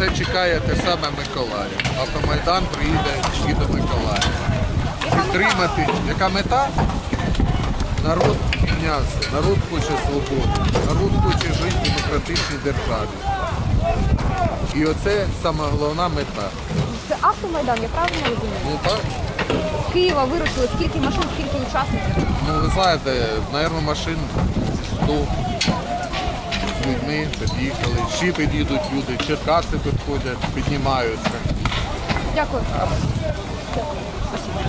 це чекає те саме Миколаїв. Автомайдан приїде і до Миколаєва. Підтримати. Яка мета? Народ піднявся, народ хоче свободи, народ хоче жити в демократичній державі. І оце саме головна мета. Це автомайдан, я правильно розумію? Ну так. З Києва вирушили скільки машин, скільки учасників? Ну, ви знаєте, мабуть, машин 100 з ми під'їхали, ще під'їдуть люди, черкаси підходять, піднімаються. Дякую. Спасибо.